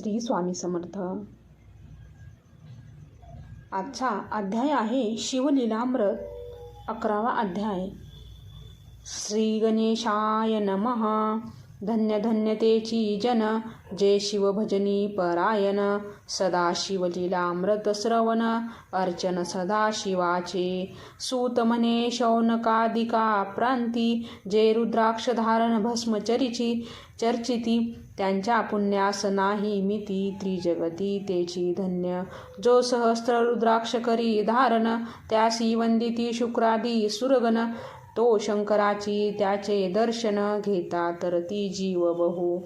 श्री स्वामी समर्थ. आजचा अध्याय आहे शिवलीलामृत अकरावा अध्याय. श्री गणेशाय नमः. धन्य धन्यतेची जन जय शिवभजनी परायण. सदा शिवलीलामृत श्रवण अर्चन सदा शिवाचे. सूतमने शौनकादिका प्रांती जे रुद्राक्ष धारण भस्मचरीची चर्चिती त्यांच्या पुण्यास नाही मिती त्रिजगती तेची धन्य. जो सहस्त्र रुद्राक्ष करी धारण त्यासी वंदिती शुक्रादी सुरगण तो शंकराची त्याचे दर्शन घेता तर ती जीव बहु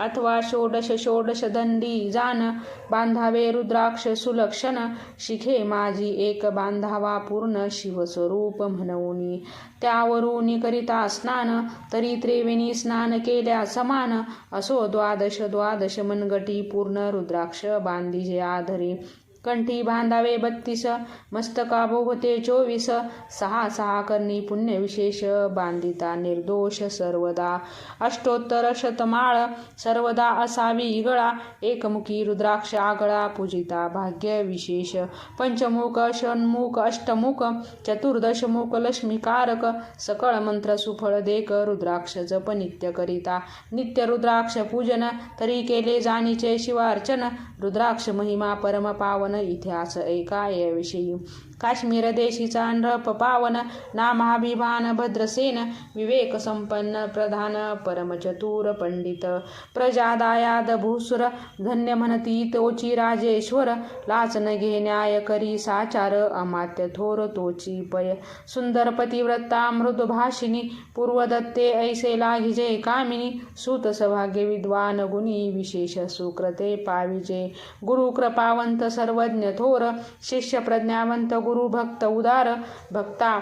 अथवा षोडश षोडश दंडी जान बांधावे रुद्राक्ष सुलक्षण शिखे माझी एक बांधावा पूर्ण शिवस्वरूप म्हणून त्यावरून करिता स्नान तरी त्रिवेणी स्नान केल्या समान. असो द्वादश द्वादश मनगटी पूर्ण रुद्राक्ष बांधिजे आधरी. कंठी बांधावे बत्तीस मस्तकाभोवते चोवीस. सहा सहा करणी पुण्यविशेष बांधिता निर्दोष सर्वदा. अष्टोत्तर शतमाळ सर्वदा असावी इगळा एकमुखी रुद्राक्ष आगळा पूजिता भाग्य विशेष. पंचमुख षण्मुख अष्टमुख चतुर्दशमुख लक्ष्मीकारक सकळ मंत्र सुफळ देक रुद्राक्ष जप नित्य करिता. नित्य रुद्राक्ष पूजन तरी केले जाणीचे शिवार्चन. रुद्राक्ष महिमा परम पावन इतिहास एका विषयी काश्मीर देशीचा नृप पावन नामाभिमान भद्रसेन विवेक संपन्न प्रधान परमचतुर पंडित। प्रजादायाद भूसुर धन्य म्हणती तोची राजेश्वर लाचन घे न्याय करी साचार अमात्य थोर तोची पय। सुंदर पतिव्रता मृदुभाषिनी पूर्वदत्ते ऐसे लाघिजे कामिनी सुत सभाग्य विद्वान गुणी विशेष सुकृते पाविजे। गुरु कृपावंत सर्वज्ञ थोर शिष्य प्रज्ञावंत गुरु भक्त उदार भक्ता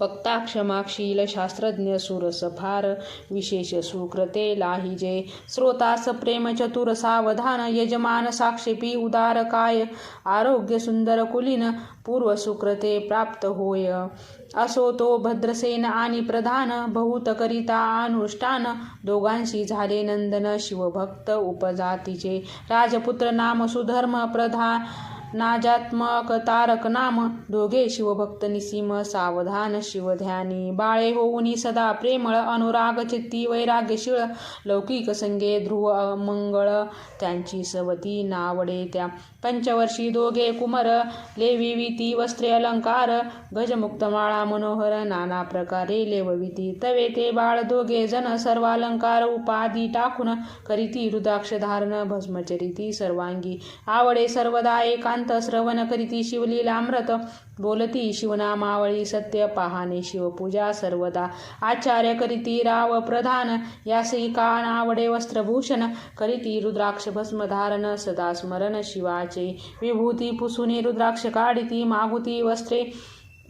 वक्ता क्षमाक्षील शास्त्रज्ञ सुरस फार विशेष सुकृते लाहिजे श्रोतास प्रेम चतुर सावधान यजमान साक्षेपी उदार काय आरोग्य सुंदर कुलीन पूर्व सुकृते प्राप्त होय. असो तो भद्रसेन आणि प्रधान बहुत करिता अनुष्ठान दोघांशी झाले नंदन शिवभक्त उपजातीचे राजपुत्र नाम सुधर्म प्रधान नाजात्मक तारक नाम दोघे शिवभक्त निसीम सावधान शिवध्यानी. बाळे होऊनी सदा प्रेमळ अनुराग चित्ती वैराग्यशीळ. लौकिक संगे ध्रुव मंगळ. त्यांची सवती नावडे त्या पंचवर्षी दोघे कुमर लेविविती वस्त्रे अलंकार गजमुक्त माळा मनोहर नाना प्रकारे लेवविती. तवे ते बाळ दोघे जन सर्वालंकार उपाधी टाकून करीती रुदाक्ष धारण भस्मचरिती सर्वांगी. आवडे सर्वदा एकांत श्रवण करीती शिवलीलामृत बोलती शिवनामावळी सत्य पाहाने शिवपूजा सर्वदा. आचार्य करीती राव प्रधान यासी कान आवडे वस्त्रभूषण करीती रुद्राक्ष भस्म धारण सदा स्मरण शिवाचे. विभूती पुसुनी रुद्राक्ष काढिती मागुती वस्त्रे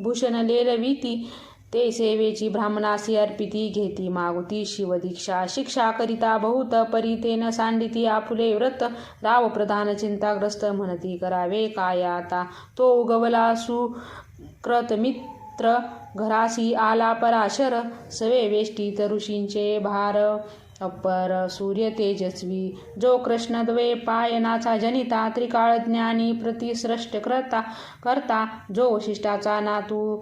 भूषण लेलविती ते सेवेची ब्राह्मणासी अर्पिती घेती. मागुती शिवदीक्षा शिक्षा करिता बहुत परितेन सांडिती. आपुले व्रत राव प्रधान चिंताग्रस्त म्हणती करावे काय आता? तो उगवला सुकृत मित्र घरासी आला पराशर. सवे वेष्टीत ऋषींचे भार. अप्पर सूर्य तेजस्वी जो कृष्णद्वे पायनाचा जनिता त्रिकाळ ज्ञानी प्रतिसृष्ट करता करता जो वशिष्ठाचा नातू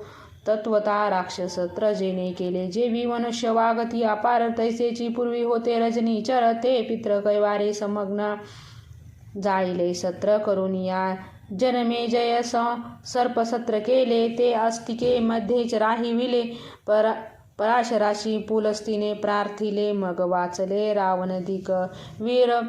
तत्वता राक्षस त्रजेने केले जेवी मनुष्य वागती अपार तैसेची पूर्वी होते रजनी चर ते पित्र कैवारे समग्न जाळीले सत्र करून या जनमे जय स सर्पसत्र केले ते अस्तिके मध्येच राहिविले पर पराशराशी पुलस्तीने प्रार्थिले मग वाचले रावणदिक वीर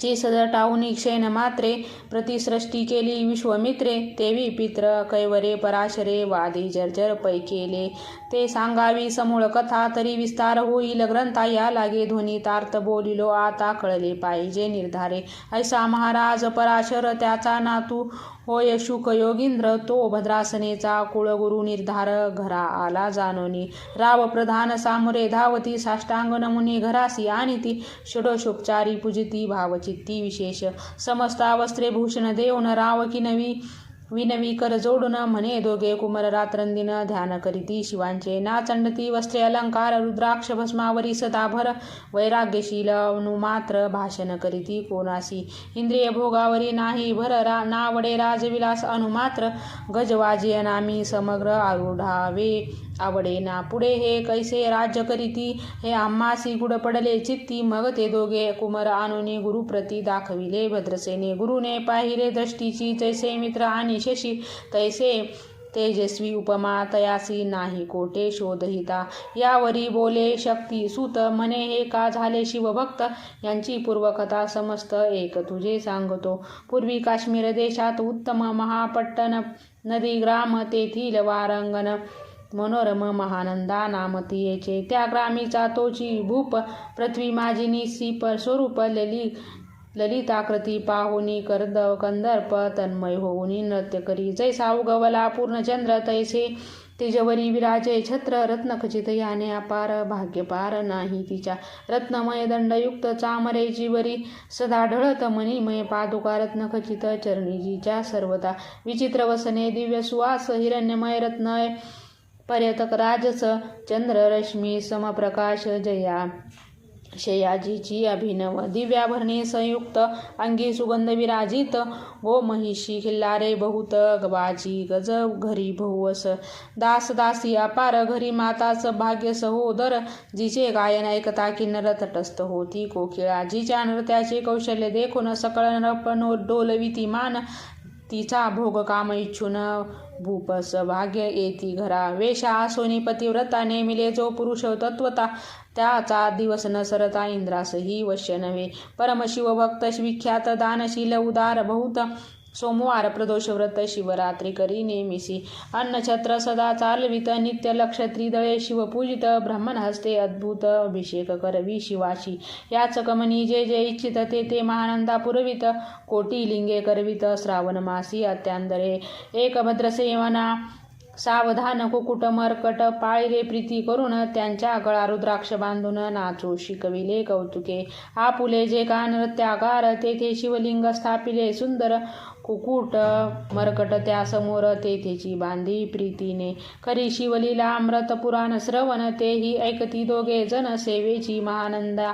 ची सदर टाऊनी मात्रे प्रतिसृष्टी केली विश्वमित्रे. तेवी पित्र कैवरे पराशरे वादी जर्जर पै केले. ते सांगावी समूळ कथा तरी विस्तार होईल ग्रंथा. या लागे ध्वनी तार्थ बोलिलो आता कळले पाहिजे निर्धारे. ऐसा महाराज पराशर त्याचा नातू होय शुक योगींद्र तो भद्रासनेचा कुळगुरु निर्धार घरा आला जाणोनी. राव प्रधान सामोरे धावती साष्टांग नमुनी घरासी आणि ती षडोषोपचारी पूजिती भावचित्ती विशेष. समस्ता वस्त्रे भूषण देऊन राव की नवी. विनवी कर जोडून म्हणे दोघे कुमर रात्रंदिन ध्यान करीती. शिवांचे नाचंडती वस्त्रे अलंकार रुद्राक्ष भस्मावरी सदाभर वैराग्यशील अनुमात्र भाषण करीती. कोणासी इंद्रिय भोगावरी नाही भर रा नावडे राजविलास अनुमात्र गजवाजी अनामी समग्र आरूढावे. आवडे ना पुढे हे कैसे राज्य करीती? हे आम्हासी गुड पडले चित्ती. मग ते दोघे कुमर आणुनी गुरुप्रती दाखविले. भद्रसेने गुरुने पाहिले दृष्टीची. जैसे मित्र आणि शशी तैसे तेजस्वी उपमा तयासी नाही कोटे शोधहिता. यावरी बोले शक्ती सुत म्हणे हे का झाले शिवभक्त? यांची पूर्वकथा समस्त एक तुझे सांगतो. पूर्वी काश्मीर देशात उत्तम महापट्टण नदी ग्राम तेथील वारंगण मनोरम महानंदा नाम तियेचे. त्या ग्रामीचा तोची भूप पृथ्वी माजिनी निसीप स्वरूप लली ललिताकृती पाहुनी करद कंदर्प तन्मय होऊनी नृत्य करी. जैसा उगवला पूर्णचंद्र तैसे. तिजवरी विराजे छत्र रत्नखचित याने अपार. भाग्यपार नाही तिच्या रत्नमय दंडयुक्त चामरे जीवरी. सदा ढळत मणिमय पादुका रत्नखचित चरणीजीच्या सर्वता विचित्र वसने दिव्य सुवास हिरण्यमय रत्नय पर्यटक राजस चंद्ररश्मी समप्रकाश जया. शयाजीची अभिनव दिव्याभरणे संयुक्त अंगी सुगंध विराजित. गो महिषी खिल्लारे बहुत गबाजी गज घरी बहुवस दास दासी अपार घरी माताच भाग्य सहोदर जिचे गायन ऐकता किन्नर तटस्थ होती कोकिळा जिच्या नृत्याचे कौशल्य देखून सकळ नरपनो डोलविती मान. तिचा भोग काम इच्छून भूपस भाग्य येती घरा. वेशा सोनी पतिव्रता नेमिले जो पुरुष तत्वता. त्याचा दिवस नसरता इंद्रास इंद्रासही वश्य नव्हे. परमशिवभक्त विख्यात दानशील उदार बहुत. सोमवार प्रदोषव्रत शिवरात्री करी नेमिसी. अन्नछत्र सदा चालवित नित्य लक्ष त्रिदळे शिवपूजित ब्रह्मणहस्ते अद्भुत अभिषेक करवी शिवाशी. याच कमनी जे जे इच्छित ते ते महानंदा पुरवित. कोटी लिंगे करवित श्रावण मासी अत्यांदरे. एक भद्रसेवना सावधान कुकुट मरकट पाळिले प्रीती करून त्यांच्या गळा रुद्राक्ष बांधून नाचू शिकविले कौतुके. आपुले जे का नृत्यागार तेथे शिवलिंग स्थापिले सुंदर. कुकुट मरकट त्यासमोर तेथेची बांधी प्रीतीने. करी शिवलीला अमृत पुराण श्रवण तेही ऐकती दोघे जन सेवेची महानंदा.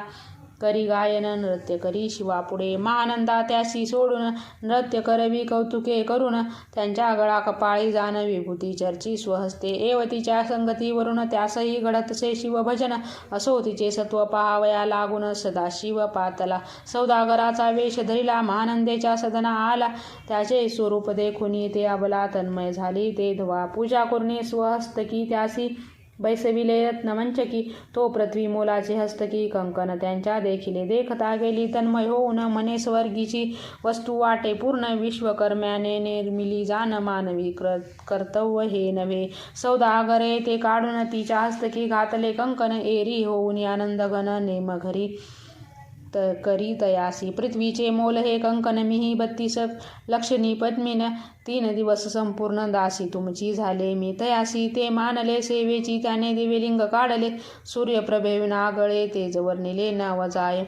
करी गायन नृत्य करी शिवापुढे महानंदा त्यासी सोडून नृत्य करवी कौतुके करून त्यांच्या गळा कपाळी जाण विभूती चर्ची स्वहस्ते. एव तिच्या संगतीवरून त्यासही घडतसे शिवभजन. असो तिचे सत्व पहावया लागून सदाशिव पातला. सौदागराचा वेश धरिला महानंदेच्या सदना आला. त्याचे स्वरूप देखून ते अबला तन्मय झाली ते धवा. पूजा करून स्वहस्तकी त्यासी बैसविले रत्नमंचकी तो पृथ्वी मोलाचे हस्तकी कंकण त्यांच्या देखिले देखता गेली तन्मय होऊन मने स्वर्गीची वस्तू वाटे पूर्ण विश्वकर्म्याने निर्मिली जाण मानवी क्र कर्तव्य हे नव्हे. सौदागरे ते काढून तिच्या हस्तकी घातले कंकण एरी होऊन आनंदघन नेम घरी त करी तयासी। पृथ्वीचे मोल हे कंकन मिही बत्तीस लक्षणी पद्मीन तीन दिवस संपूर्ण दासी। तुमची झाले मी तयासी ते मानले सेवेची त्याने दिवेलिंग काढले सूर्यप्रभेविन आगळे तेज वर्णिले न वजाय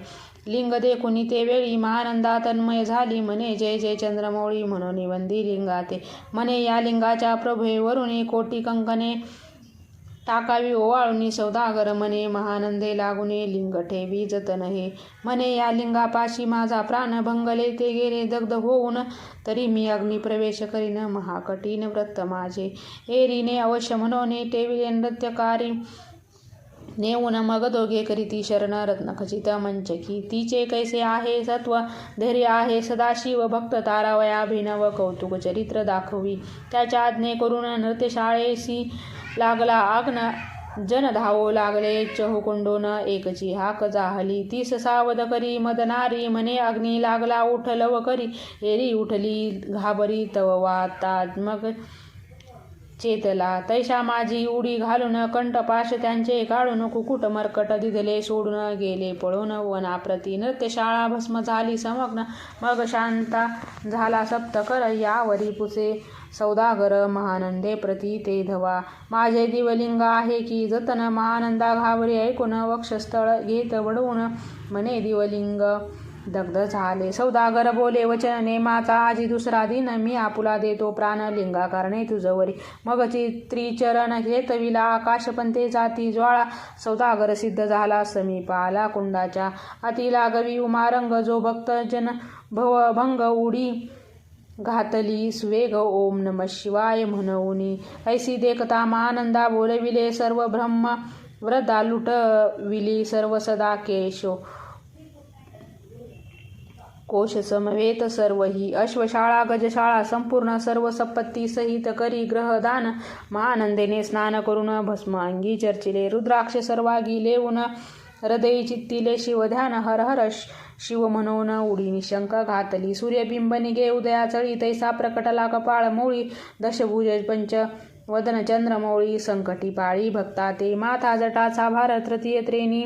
लिंग देखुनी ते वेळी महानंदा तन्मय झाली म्हणे जय जय चंद्रमौळी म्हणून निवंदी लिंगाते। म्हणे या लिंगाच्या प्रभेवरुणी कोटी कंकणे टाकावी ओवाळून सौदागर म्हणे महानंदे लागुने लिंग ठेवी जतन हे म्हणे या लिंगापाशी माझा प्राण भंगले ते गेले दग्ध होऊन तरी मी अग्निप्रवेश करीन महाकठीण व्रत माझे एरीने अवश्य म्हणून टेविले नृत्यकारी नेऊन मग दोघे करीती शरण रत्नखचित मंचकी तिचे कैसे आहे सत्व धैर्य आहे सदाशिव भक्त तारावया अभिनव कौतुक चरित्र दाखवी त्याच्या आज्ञे करून नृत्यशाळेशी लागला आग्न. जन धावो लागले चहुकुंडोन एकची हाक जाहली. तीस सावध करी मदनारी म्हणे अग्नी लागला उठलव करी. एरी उठली घाबरी तव वाता मग चेतला. तैशा माझी उडी घालून कंठपाश त्यांचे काढून कुकुट मरकट दिधले सोडून गेले. पळून वनाप्रती नृत्यशाळा भस्म झाली. समग्न मग शांता झाला सप्तकर यावरी पुसे सौदागर महानंदे प्रती ते धवा. माझे दिवलिंग आहे की जतन महानंदा घावरी ऐकून वक्षस्थळ घेत वडवून म्हणे दिवलिंग. दग्ध झाले. सौदागर बोले वचन नेमाचा आजी दुसरा दिन मी आपुला देतो प्राण लिंगा कारणे तुझवरी. मग त्रिचरण घेतविला आकाशपंते जाती ज्वाळा. सौदागर सिद्ध झाला समीप आला कुंडाच्या. अतिला गवी उमारंग जो भक्त जन भव भंग उडी घातली स्वेग ओम नम शिवाय म्हणवनी ऐसी देखता महानंदा बोलविले सर्व ब्रह्म वृद्धा लुटविली सर्व सदा केशो। कोश समवेत सर्व ही अश्वशाळा गजशाळा संपूर्ण सर्व संपत्ती सहित करी ग्रहदान महानंदेने स्नान करून भस्म अंगी चर्चिले रुद्राक्ष सर्वागी लेऊन हृदयी चित्तिले शिवध्यान हर हर शिव म्हणून उडी निशंक घातली. सूर्यबिंब निघे उदयाचळी तैसा प्रकटला कपाळ मोळी दशभुज पंच वदन चंद्रमौळी संकटी पाळी भक्ता ते माथा जटाचा भार तृतीय त्रेणी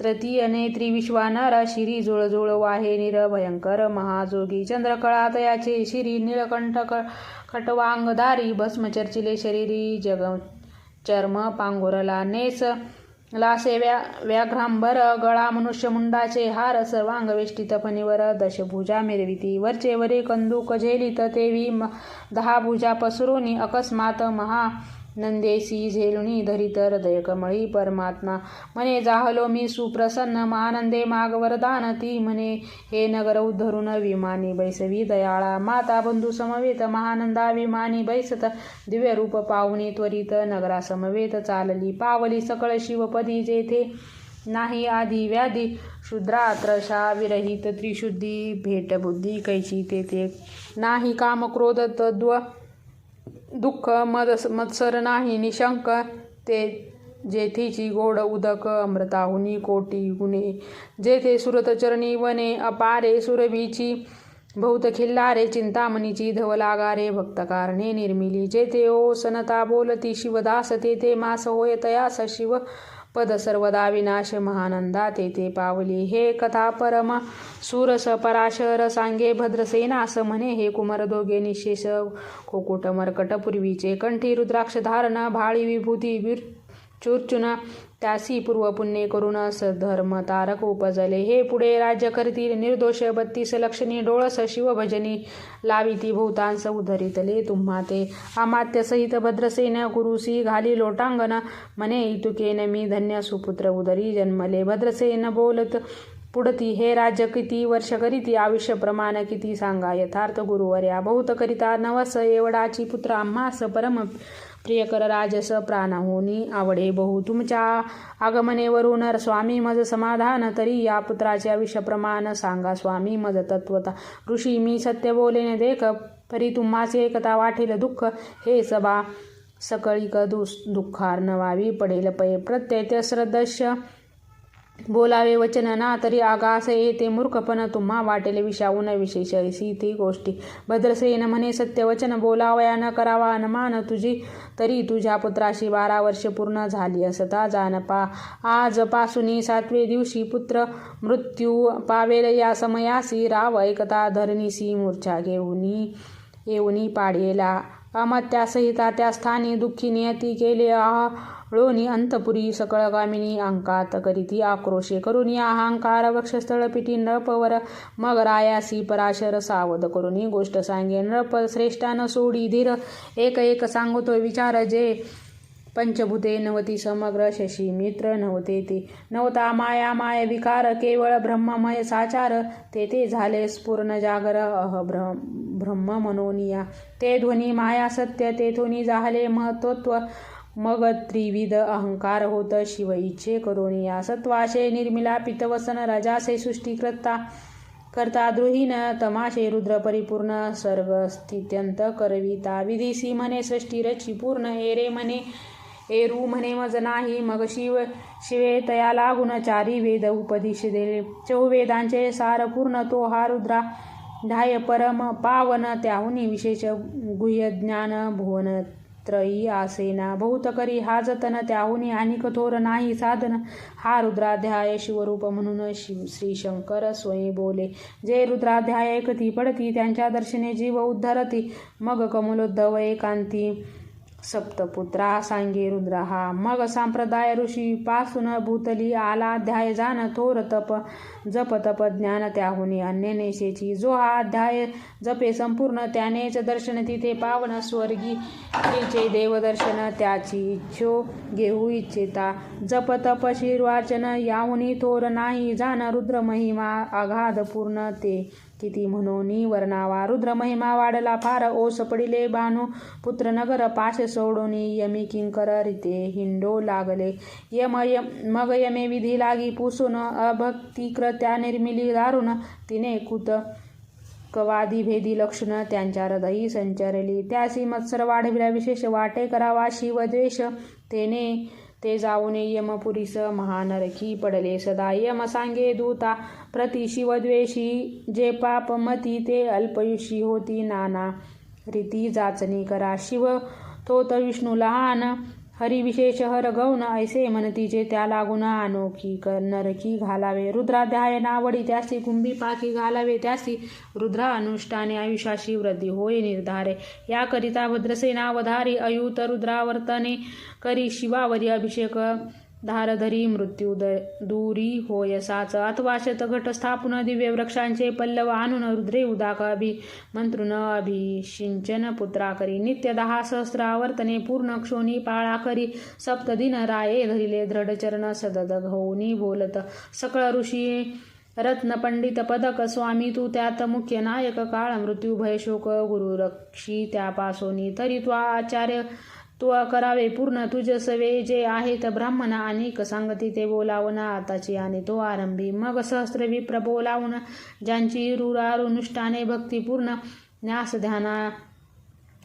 तृतीय नेत्री विश्वानर शिरी जुळजुळ वाहे निर भयंकर महाजोगी चंद्रकळा तयाचे शिरी निळकंठ खटवांगधारी भस्मचर्चिले शरीरी जग चर्म पांघुरला नेस लासे व्या व्याघ्रांबर गळा मनुष्यमुंडाचे हार सर्वांग वेष्टित फणीवर दशभुजा मिरविती. वरचे वरे कंदुक झेलित तेवी म- दहा भुजा पसरुनी अकस्मात महा नंदेसी झेलुनी धरित हृदय कमळी परमात्मा. म्हणे जाहलो मी सुप्रसन्न महानंदे माग वरदान ती म्हणे हे नगर उद्धरून विमानी बैसवी दयाळा. माता बंधू समवेत महानंदा विमानी बैसत. दिव्य रूप पाहुणी त्वरित नगरा समवेत चालली पावली सकळ शिवपदी जेथे. नाही आधी व्याधी शूद्रात्रशा विरहित त्रिशुद्धी भेटबुद्धी कैची तेथे. नाही काम क्रोध तद्व दुःख मद मत्सर नाही निशंक. ते जेथीची गोड उदक अमृताहुनी कोटी गुणे. जेथे सुरतचरणी वने अपारे सुरभीची बहुत खिल्लारे चिंतामणीची धवलागारे भक्तकारणे निर्मिली. जेथे ओ सनता बोलती शिवदास तेथे मास होय तयास शिव. पद सर्वदा विनाश महानंदा तेथे पावली. हे कथा परमा सुरस पराशर सांगे भद्रसेनास म्हणे हे कुमार दोघे निशेष. कोकुट मर्कट पूर्वीचे कंठी रुद्राक्ष धारण भाळी विभूती वीर चुरचुना त्यासी पूर्व पुण्य करून सधर्म तारक उपजले. हे पुढे राज्य करतील. निर्दोष बत्तीस लक्षणी डोळस शिवभजनी लाविती भूतांस उधरितले तुम्हा ते. अमात्य सहित भद्रसेन गुरुसी घाली लोटांगण मने इतुकेन मी धन्य सुपुत्र उदरी जन्मले. भद्रसेन बोलत पुढती हे राज्य किती वर्ष करीती? आयुष्य प्रमाण किती सांगा? यथार्थ गुरुवर्या बहुत करिता नवस एवढाची पुत्र आम्हास परम प्रियकर राजस प्राणहोनी आवडे बहु तुमच्या आगमनेवरून स्वामी मज समाधान तरी या पुत्राचे विषप्रमाण सांगा स्वामी मज तत्वता ऋषी मी सत्य बोलेने देख परी तुम्हाचे एकता वाटेल दुःख. हे सभा सकळिक दुस दुःखार्नवावी पडेल पै प्रत्यय श्रद्धस्य बोलावे वचन ना तरी आगास येते मूर्खपण तुम्हा वाटेल विषाऊन विशेष ऐसी ती गोष्टी. भद्रसेन म्हणे सत्यवचन बोलावया न करावा न मान तुझी. तरी तुझ्या पुत्राशी बारा वर्ष पूर्ण झाली असता जानपा आजपासून सातवे दिवशी पुत्र मृत्यू पावेल या समयासी. राव ऐकता धरणीसी मूर्छा घेऊनी येऊनी पाडेला अमत्यासहिता त्या स्थानी दुःखी नियती केले. लोणी अंतपुरी सकळगामिनी अंकात करीती आक्रोशे करुणी अहंकार वक्षस्थळ पिटी नृपवर मग रायासी पराशर सावध करुणी गोष्ट सांगे नृप श्रेष्ठान सोडी धीर. एक एक सांगतो विचार जे पंचभूते नवती समग्र शशी मित्र नवते ते. नवता माया माय विकार केवळ ब्रह्ममय साचार. ते ते झाले स्पूर्ण जागर अह ब्रह्म ब्रह्म मनोनिया. ते ध्वनी माया सत्य ते ध्वनी झाले महत्त्व मग त्रिविध अहंकार होत शिव इच्छे करोनिया सत्वाशे निर्मिला पितवसन रजासे सृष्टीकर्ता करता द्रोहीन तमाशे रुद्र परिपूर्ण सर्ग स्थित्यंत करविता. विधीसी म्हणे सृष्टी रची पूर्ण एरे म्हणे एरू म्हणे मज नाही. मग शिव शिवे तया लागून चारी वेद उपदिश दिले. चौवेदांचे सार पूर्ण तो हा रुद्रा. ढाय परम पावन त्याहुनी विशेष गुह्य ज्ञान भुवन त्रयी आसेना. बहुत करी हा जतन त्याहुनी आणि कठोर नाही. साधन हा रुद्राध्याय शिवरूप म्हणून शिव श्री शंकर स्वयं बोले. जे रुद्राध्याय ऐकती पडती त्यांच्या दर्शने जीव उद्धरती. मग कमलोद्धव एकांती. सप्तपुत्रा सांगे रुद्र। हा मग संप्रदाय ऋषी पासून भूतली आला अध्याय जाण थोर तप। जप तप ज्ञान त्याहुनी अन्य नेशेची जो हा अध्याय जपे संपूर्ण त्यानेच दर्शन तिथे पावन स्वर्गी। तिचे देवदर्शन त्याची इच्छो घेऊ इच्छिता। जप तप शिरवाचन याहुनी थोर नाही जाण रुद्र महिमा अगाध पूर्ण ते। किती म्हणून वर्णावा. रुद्र महिमा वाढला फार ओस पडिले बानू पुत्र नगर पाश सोडून यमी किंकर रिते हिंडो लागले. यम यम मग यमे विधी लागी पुसून अभक्ती निर्मिली दारुण. तिने कुत कवादी भेदी लक्षण त्यांच्या हृदयी संचरली. त्यासी मत्सर वाढविला विशेष वाटे करावा शिवद्वेष. तेने ते जाऊन यमपुरीस महानरकी पडले. सदा यम सांगे दूता. प्रति शिवद्वेषी जे पापमती ते अल्पयुषी होती नाना. रीती जाचणी करा शिव. तोत विष्णू लहान. हरिविशेष हर गौण ऐसे म्हणतीचे त्या लागून अनोखी क- नरकी घालावे. रुद्राध्याय नावडी त्यासी कुंभी पाखी घालावे त्यासी रुद्रा अनुष्ठाने आयुष्याशी वृद्धी होय निर्धारे. याकरिता भद्रसेनावधारी अयुत रुद्रावर्तने करी शिवावरी अभिषेक धारधरी मृत्यू दूरी होय साच अथवा शतघट स्थापन दिव्य वृक्षांचे पल्लव आणून रुद्रे उदाक अभि मंत्रुन अभिषिंचन पुत्रा करी नित्य दहा सहस्र आवर्तने पूर्ण क्षोणी पाळा करी सप्तदिन राये धरिले दृढचरण सदद होऊनी बोलत सकळ ऋषी रत्न पंडित पदक स्वामी तू त्यात मुख्य नायक काळ मृत्यू भय शोक गुरु रक्षी त्यापासोनी तरी त्वा आचार्य तू करावे पूर्ण तुझ सवे जे आहेत ब्राह्मण अनेक सांगती ते बोलावून आताची आणि तो आरंभी. मग सहस्र विप्र बोलावून ज्यांची रुरारुनुष्ठाने भक्तिपूर्ण न्यास ध्याना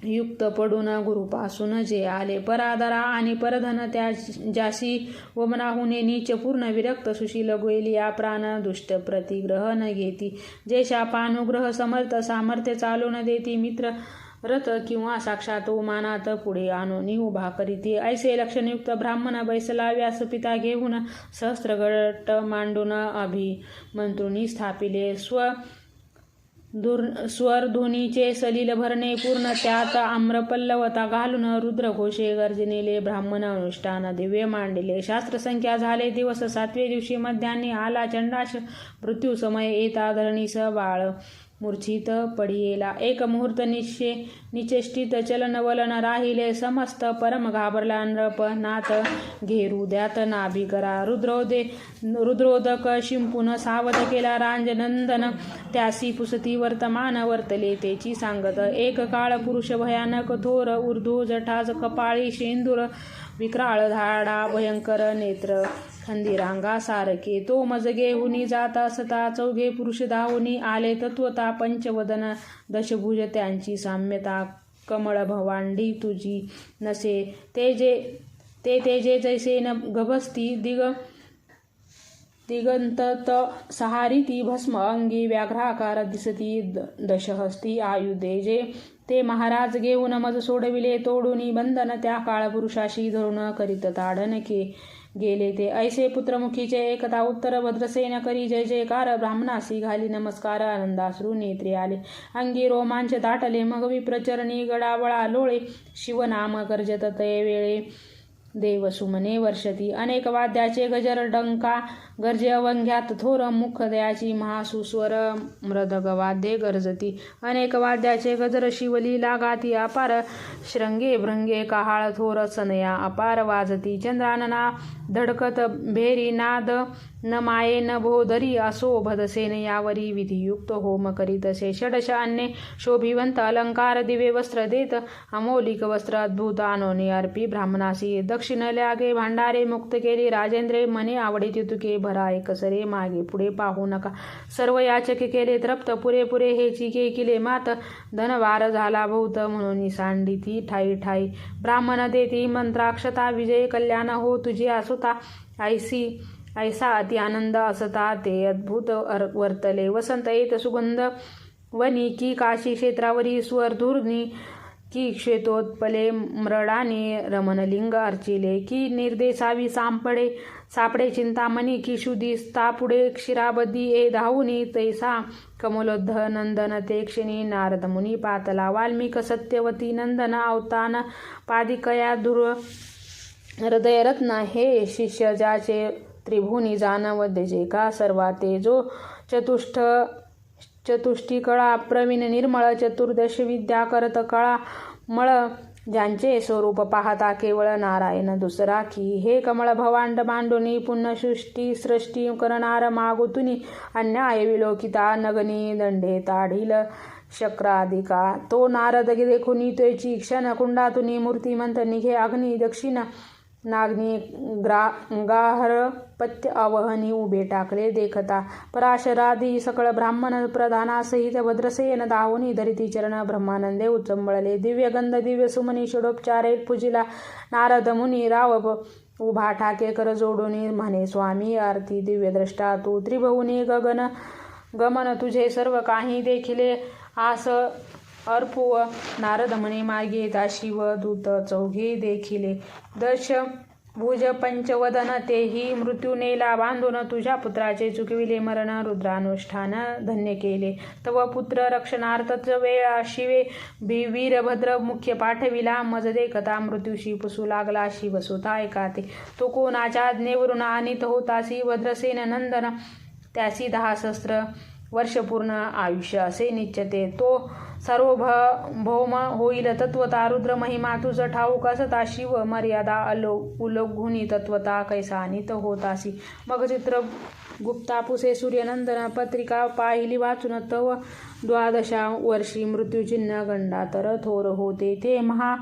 युक्त पडून गुरुपासून जे आले. परादरा आणि परधन त्या ज्याशी वमनाहुने नीच पूर्ण विरक्त सुशील गोयलिया प्राण दुष्ट प्रतिग्रह न घेती. जे शापानुग्रह समर्थ सामर्थ्य चालून देती मित्र रथ किंवा साक्षात ओमानात पुढे आणून उभा करीती ऐसे लक्षणयुक्त ब्राह्मण बैसला व्यासपिता घेऊन सहस्त्रगट मांडून अभिमंत्रुनी स्थापिले. स्व दुर स्वर ध्वनीचे सलील भरणे पूर्ण त्यात आम्रपल्लवता घालून रुद्रघोषे गर्जनेले ब्राह्मण अनुष्ठान दिव्य मांडले. शास्त्रसंख्या झाले. दिवस सातवे दिवशी मध्यान्नी आला. चंडाश मृत्यू समय येता धरणीस बाळ मूर्छित पडियेला. एक मुहूर्त निश्चे निचेष्टित चलन वलन राहिले. समस्त परम घाबरला नृप नाथ घेरू द्यात नाभी करा. रुद्रोदे रुद्रोदक शिंपून सावध केला. रांजनंदन त्यासी पुसती वर्तमान वर्तले. तेची सांगत एक काळ पुरुष भयानक थोर ऊर्ध्व जठाज कपाळी शेंदूर विक्राळ धाडा. भयंकर नेत्र खंदिरांगासारखे तो मजगे हुनी जात असता चौघे पुरुष धावुनी आले तत्वता पंचवदन दशभुज त्यांची साम्यता. कमळ भवांडी तुझी नसे. ते जे ते तेजे जैसे न गभस्ती दिग दिगंतत सहारी ती भस्म अंगी व्याघ्राकार दिसती द- दशहस्ती आयुधे जे. ते महाराज घेऊन मज सोडविले तोडून बंधन त्या काळपुरुषाशी धरून करीत ताडन के गेले ते. ऐसे पुत्रमुखीचे एकता उत्तर भद्रसेन करी जय जयकार ब्राह्मणासी घाली नमस्कार आनंदाश्रू नेत्रे आले. अंगी रोमांच दाटले मग विप्रचरणी गडावळा लोळे शिवनाम गर्जत तय वेळे. देवसुमने वर्षती. अनेक वाद्याचे गजर डंका गर्जे अवंघ्यात थोर मुख दयाची महासुस्वर मृदग वाद्ये गरजती. अनेक वाद्याचे गजर शिवली लागाती अपार श्रंगे भृंगे कहाळ थोर सनया अपार वाजती. चंद्रानना धडकत भेरी नाद न माये न भोदरी असो भदसेन यावरी विधियुक्त होम करीत असे षडश अन्ये शोभिवंत अलंकार दिवे वस्त्र देत अमोलिक वस्त्र अद्भुत आणोनी अर्पी ब्राह्मणासी। दक्षिण लागे भांडारे मुक्त केली राजेंद्रे मने आवडे तुके भरा एकसरे मागे पुढे पाहू नका। सर्व याचके केले तृप्त पुरेपुरे हे चिके किले मात धनवार झाला भूत म्हणून सांडिती ठाई ठाई। ब्राह्मण देती मंत्राक्षता विजय कल्याण हो तुझी असुता आयसी ऐसा अति आनंद असता ते अद्भुत वर्तले. वसंत येत सुगंध वनी की काशी क्षेत्रावरी स्वरधूर्नी की क्षेत्रोत्पले मृडाने रमणलिंग अर्चिले. की निर्देशावी सांपडे सापडे चिंतामणी की शुदी पुढे क्षीराबदी ए धावुनी तैसा कमलोद्ध नंदन ते क्षणी नारद मुनी पातला. वाल्मिक सत्यवती नंदन अवतान पादिकया दुर हृदयरत्न हे शिष्य ज्याचे त्रिभुनी जानवद्य जे का सर्वा ते जो चतुष्ट चतुष्टी कळा प्रवीण निर्मळ चतुर्दश विद्या करत कळा मळ ज्यांचे स्वरूप पाहता केवळ नारायण दुसरा की? हे कमळ भवांड मांडुनी पुण्यसृष्टी सृष्टी करणार मागुतुनी अन्याय विलोकिता नगनी दंडे ताढील शक्राधिका तो नारद देखुनी त्वेची क्षण कुंडातुनी मूर्तिमंत निघे अग्नी दक्षिण नागनी ग्रा गाहर पत्य अवहनी उभे टाकले देखता. पराशरादी सकळ ब्राह्मण प्रधानासहित भद्रसेन दावनी धरिती चरण ब्रह्मानंदे उचंबळले. दिव्य गंध दिव्य सुमनी षडोपचारे पूजिला. नारद मुनी राव उभा ठाके कर जोडूनी म्हणे स्वामी आरती दिव्य द्रष्टा. तू त्रिभुवनी गगन गमन तुझे सर्व काही देखिले. आस अर्पुव नारद म्हणे मागे शिव दूत चौघे देखिले. दश भुज पंचवदन तेही मृत्यू नेला. बांधून तुझ्या पुत्राचे चुकविले मरण. रुद्रानुष्ठान धन्य केले. तव पुत्र रक्षणार्थच वेळ शिवे भी वीरभद्र मुख्य पाठविला. मजदे कथा मृत्यूशी पुसू लागला. शिव सुता ऐकाते तो कोणाच्या आज्ञेवरून आणित होतासी भद्रसेन नंदन. त्यासी दहा सहस्र वर्ष पूर्ण आयुष्य असे निश्चते. तो सार्वभौम होईल तत्वता रुद्र महिमा तुझ ठाऊक असता शिव मर्यादा अलो उलोघुनी तत्वता कैसा नित होतासी मग चित्र गुप्तापुसे सूर्यनंदन पत्रिका पाहिली वाचून तव द्वादशा वर्षी मृत्यूचिन्ह गंडा तर थोर होते ते महा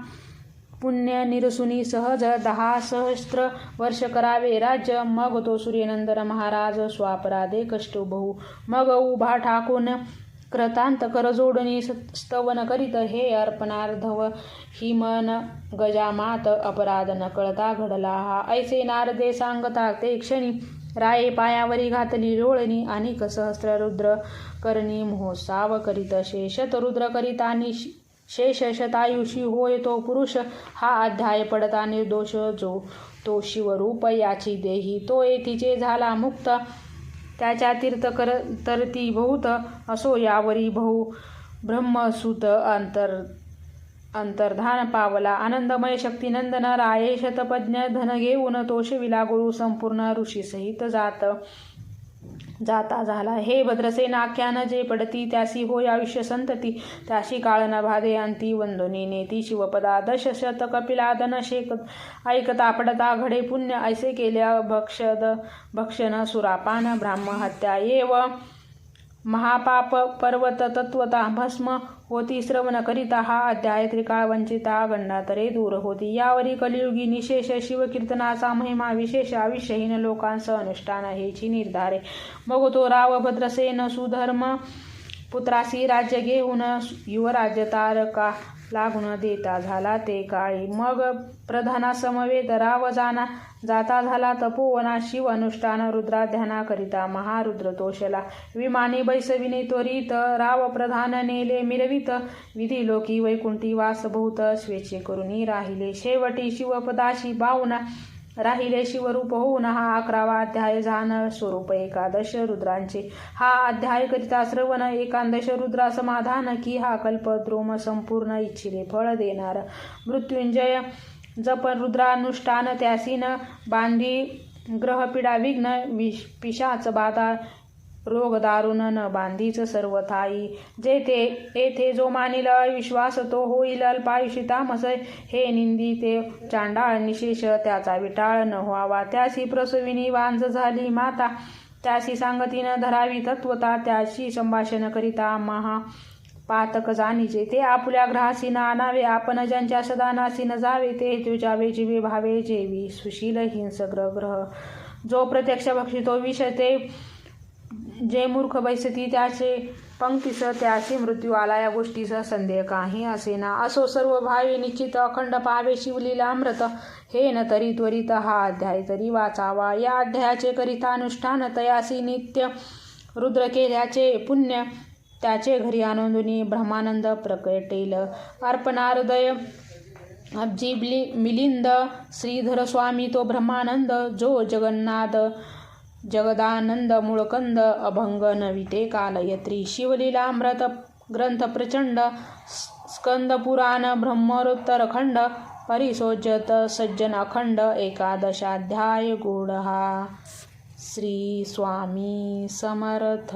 पुण्य निरसुनी सहज दहा सहस्त्र वर्ष करावे राज्य. मग तो सूर्यनंदन महाराज स्वापरादे कष्ट बहु मग उभा ठाकून कृतांत कर जोडणी स्तवन करीत हे अर्पणार्धव हिमन गजामात अपराध न कळता घडला हा. ऐसे नारदे सांगता ते क्षणी राये पायावरी घातली रोळणी आणि सहस्र रुद्र करणी महोत्साव करीत. शेषत रुद्र करीता शेष शतायुषी होय तो पुरुष हा अध्याय पडता निर्दोष. जो तो शिवरूप याची देही तो येतीचे झाला मुक्त. त्याच्या तीर्थ कर तरती बहुत असो यावरी बहु ब्रह्मसुत अंतर अंतर्धान पावला. आनंदमय शक्तिनंदन राये शतपज्ञ धन घेऊन तोषविला गुरु संपूर्ण ऋषीसहित जात. जाता झाला. हे भद्रसेन आख्यान जे पडती त्यासी होय आयुष्य संतती. त्याशी काळ न भादे अंती वंदोनी नेती शिवपदा दश शत कपिला धन शेक ऐकता पडता घडे पुण्य ऐसे केल्या भक्षद भक्षण सुरापान ब्राह्महत्या एव महापाप पर्वत तत्वता भस्म होती श्रवण करिता हा अध्याय त्रिकाळ वंचिता गंडातरे दूर होती. यावरी कलियुगी निशेष शिवकीर्तनाचा महिमा विशेष आविष्यहीन लोकांस अनुष्ठान हेची निर्धारे. मग तो राव भद्रसेन सुधर्म पुत्रासी राज्य घेऊन युवराज्य तारका. लागून देता झाला ते काळी. मग प्रधानासमवेत राव जाना जाता झाला तपोवना शिव अनुष्ठान रुद्राध्यानाकरिता महारुद्र तोषला. विमानी बैसविने त्वरित राव प्रधान नेले मिरवित. विधी लोकी वैकुंठी वासभूत स्वेच्छे करुनी राहिले. शेवटी शिवपदाशी बावना राहिले शिवरूप होऊन हा अकरावा अध्याय झान स्वरूप एकादश रुद्रांचे. हा अध्याय करिता श्रवण एकादश रुद्रा समाधान की हा कल्पद्रोम संपूर्ण इच्छिले फळ देणार. मृत्युंजय जप रुद्रानुष्ठान त्यासीन बांधी ग्रहपीडा विघ्न विष पिशाच बाधा रोग दारुण न बांधीच सर्व थाई. जेथे येथे जो मानिल विश्वास तो होईल अल्पायुषी तामस हे निंदी ते चांडाळ निशेष त्याचा विटाळ न व्हावा. त्याशी प्रसविनी वांज झाली माता. त्याशी सांगतीनं धरावी तत्वता. त्याशी संभाषण करिता महा पातक जाणीचे ते आपल्या ग्रहासी आणावे. आपण ज्यांच्या सदानासी न जावे ते तुझ्यावे जीवे भावे. जेवी सुशील हिंसग्र ग्रह. जो प्रत्यक्ष भक्षितो विषय ते जे मूर्ख बैसती त्याचे पंक्तीस त्याचे मृत्यू आला या गोष्टीचा संदेह काही असेना. असो सर्व भावे निश्चित अखंड पावे शिवलीला अमृत. हे न तरी त्वरित हा अध्याय तरी वाचावा. या अध्यायाचे करिता अनुष्ठान तयासी नित्य रुद्र केल्याचे पुण्य त्याचे घरी आनंदुनी ब्रह्मानंद प्रकटेल. अर्पणाहृदय अब्जी मिलिंद. श्रीधर स्वामी तो ब्रह्मानंद. जो जगन्नाथ. जगदानंद मुळकंद अभंग नविते कालयत्री शिवलीलामृत ग्रंथ प्रचंड स्कंद पुराण ब्रह्मरोत्तरखंड परिसोजत सज्जन अखंड एकादशाध्याय गुढहा। श्री स्वामी समर्थ।